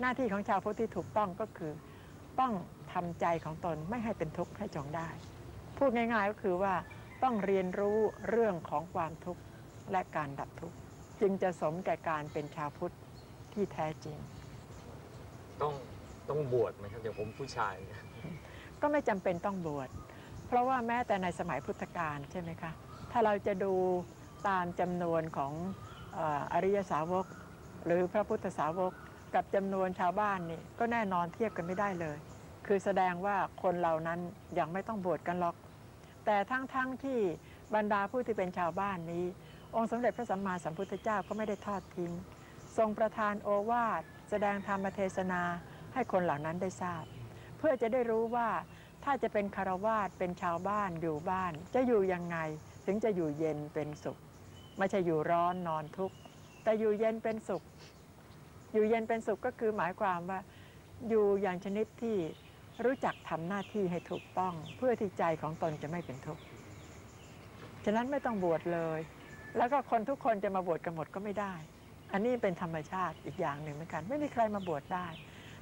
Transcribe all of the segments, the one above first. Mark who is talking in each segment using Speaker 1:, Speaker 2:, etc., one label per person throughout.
Speaker 1: หน้าที่ของชาวพุทธที่ถูกต้องก็คือต้องทำใจของตนไม่ให้เป็นทุกข์ให้จงได้ พูดง่ายๆก็คือว่าต้องเรียนรู้เรื่องของความทุกข์และการดับทุกข์จึงจะสมแก่การเป็นชาวพุทธที่แท้จริง
Speaker 2: ต้องต้องบวชไหมครับอย่างผมผู้ชายเนี่ย
Speaker 1: ก็ไม่จำเป็นต้องบวชเพราะว่าแม้แต่ในสมัยพุทธกาลใช่ไหมคะถ้าเราจะดูตามจำนวนของเอ่ออริยสาวก หรือพระพุทธสาวก กับจำนวนชาวบ้านนี่ก็แน่นอนเทียบกันไม่ได้เลย คือแสดงว่าคนเหล่านั้นยังไม่ต้องบวชกันหรอก แต่ทั้งๆทที่บรรดาผู้ที่เป็นชาวบ้านนี้ องค์สมเด็จพระสัมมาสัมพุทธเจ้าก็ไม่ได้ทอดทิ้ง ทรงประทานโอวาทแสดงธรรมเทศนาให้คนเหล่านั้นได้ทราบ เพื่อจะได้รู้ว่าถ้าจะเป็นคารวาสเป็นชาวบ้านอยู่บ้าน จะอยู่ยังไงถึงจะอยู่เย็นเป็นสุข ไม่ใช่อยู่ร้อนนอนทุกข์แต่อยู่เย็นเป็นสุข อยู่เย็นเป็นสุขก็คือหมายความว่าอยู่อย่างชนิดที่รู้จักทำหน้าที่ให้ถูกต้อง เพื่อที่ใจของตนจะไม่เป็นทุกข์ฉะนั้นไม่ต้องบวชเลย แล้วก็คนทุกคนจะมาบวชกันหมดก็ไม่ได้ อันนี้เป็นธรรมชาติอีกอย่างหนึ่งเหมือนกัน ไม่มีใครมาบวชได้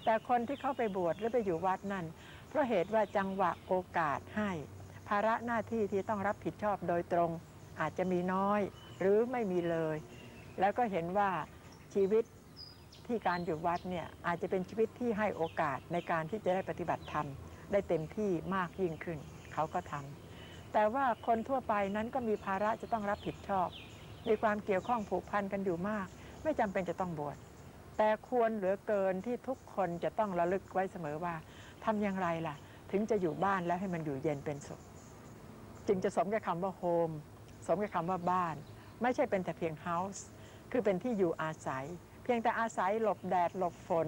Speaker 1: แต่คนที่เข้าไปบวชหรือไปอยู่วัดนั่น เพราะเหตุว่าจังหวะโอกาสให้ ภาระหน้าที่ที่ต้องรับผิดชอบโดยตรง อาจจะมีน้อยหรือไม่มีเลย แล้วก็เห็นว่าชีวิต ที่การอยู่วัดเนี่ยอาจจะเป็นชีวิตที่ให้โอกาสในการที่จะได้ปฏิบัติธรรม ได้เต็มที่มากยิ่งขึ้น เขาก็ทำแต่ว่าคนทั่วไปนั้นก็มีภาระจะต้องรับผิดชอบ มีความเกี่ยวข้องผูกพันกันอยู่มาก ไม่จำเป็นจะต้องบวชแต่ควรเหลือเกินที่ทุกคนจะต้องระลึกไว้เสมอว่าทำอย่างไรล่ะ ถึงจะอยู่บ้านแล้วให้มันอยู่เย็นเป็นสุขจึงจะสมกับคำว่าโฮมสมกับคำว่าบ้าน ไม่ใช่เป็นแต่เพียงเฮาส์คือเป็นที่อยู่อาศัย พียงแต่อาศัยหลบแดดหลบฝน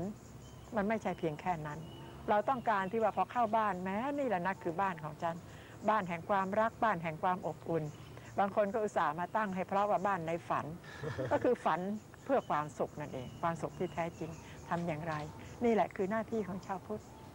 Speaker 1: มันไม่ใช่เพียงแค่นั้น เราต้องการที่ว่าพอเข้าบ้านแม้นี่แหละนะคือบ้านของฉัน บ้านแห่งความรักบ้านแห่งความอบอุ่น บางคนก็อุตส่าห์มาตั้งให้เพราะว่าบ้านในฝัน ก็คือฝันเพื่อความสุขนั่นเอง ความสุขที่แท้จริงทำอย่างไร นี่แหละคือหน้าที่ของชาวพุทธ